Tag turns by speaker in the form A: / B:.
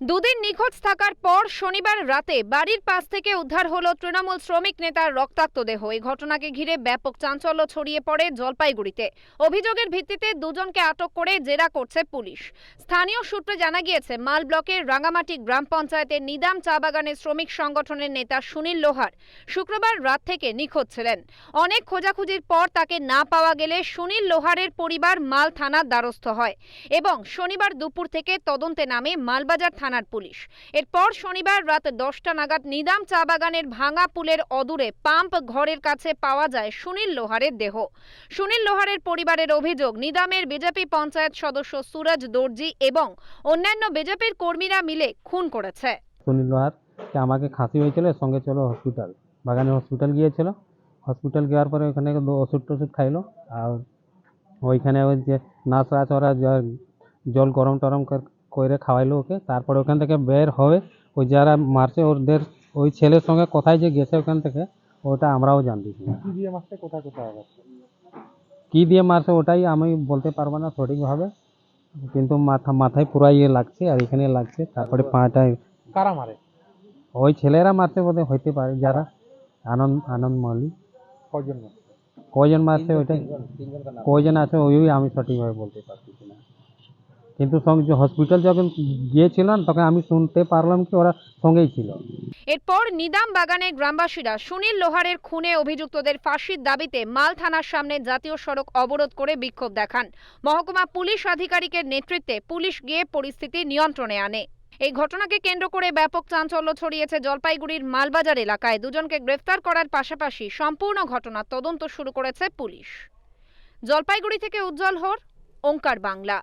A: দুদিন নিখোঁজ থাকার পর শনিবার রাতে বাড়ির পাশ থেকে উদ্ধার হলো তৃণমূল শ্রমিক নেতার রক্তাক্ত দেহ। এই ঘটনাকে ঘিরে ব্যাপক চাঞ্চল্য ছড়িয়ে পড়ে জলপাইগুড়িতে। অভিযোগের ভিত্তিতে দুজনকে আটক করে জেরা করছে পুলিশ। স্থানীয় সূত্রে জানা গিয়েছে, মাল ব্লকের রাঙামাটি গ্রাম পঞ্চায়েতের নিদাম চা বাগানের শ্রমিক সংগঠনের নেতা সুনীল লোহার শুক্রবার রাত থেকে নিখোঁজ ছিলেন। অনেক খোঁজাখুঁজির পর তাকে না পাওয়া গেলে সুনীল লোহারের পরিবার মাল থানার দ্বারস্থ হয় এবং শনিবার দুপুর থেকে তদন্তে নামে মালবাজার থানার পুলিশ। এরপর শনিবার রাত দশটা নাগাদ নিদাম চা বাগানের ভাঙা পুলের অদূরে পাম্প ঘরের কাছে পাওয়া যায় সুনীল লোহারের দেহ। সুনীল লোহারের পরিবারের অভিযোগ, নিদামের বিজেপি পঞ্চায়েত সদস্য সুরজ দর্জি এবং অন্যান্য বিজেপির কর্মীরা মিলে খুন করেছে।
B: সুনীল লোহার আমাকে খাসি হয়েছিল সঙ্গে চলো হসপিটাল বাগানে হসপিটাল গিয়েছিল। হসপিটাল যাওয়ার পরে ওখানে ওষুধ টষুধ খাইলো আর ওইখানে ওই যে নাচ রাচ ওরা জ- জল গরম টরম কর- খাওয়াইলো ওকে। তারপরে ওখান থেকে বের হয়ে ওই যারা মারছে ওদের ওই ছেলের সঙ্গে কোথায় যে গেছে ওখান থেকে ওটা আমরাও জানতেছি না
C: কি দিয়ে মারছে কোথায় কোথায় আঘাত
B: কী দিয়ে মারছে ওটাই আমি বলতে পারব না সঠিকভাবে কিন্তু মাথা মাথায় পুরা ইয়ে লাগছে আর এখানে লাগছে তারপরে পাটায়
C: কারা মারে?
B: ওই ছেলেরা মারছে বোধ হইতে পারে যারা আনন্দ আনন্দ মল্লিক
C: কয়জন মারছে?
B: কয়জন মারছে ওইটাই? কয়জন আছে ওই আমি সঠিকভাবে বলতে পারতেছি না কিন্তু হসপিটাল যখন গিয়েছিলাম তখন আমি শুনতে পারলাম কি ওরা সঙ্গেই ছিল।
A: এরপর নিদাম বাগানের গ্রামবাসীরা সুনীল লোহারের খুনে অভিযুক্তদের ফাঁসির দাবিতে মাল থানার সামনে জাতীয় সড়ক অবরোধ করে বিক্ষোভ দেখান। মহকুমা পুলিশ আধিকারিকের নেতৃত্বে পুলিশ গিয়ে পরিস্থিতি নিয়ন্ত্রণে আনে। এই ঘটনাকে কেন্দ্র করে ব্যাপক চাঞ্চল্য ছড়িয়েছে জলপাইগুড়ির মালবাজার এলাকায়। দুজনকে গ্রেফতার করার পাশাপাশি সম্পূর্ণ ঘটনার তদন্ত শুরু করেছে পুলিশ। জলপাইগুড়ি থেকে উজ্জ্বল হোর, ওঙ্কার বাংলা।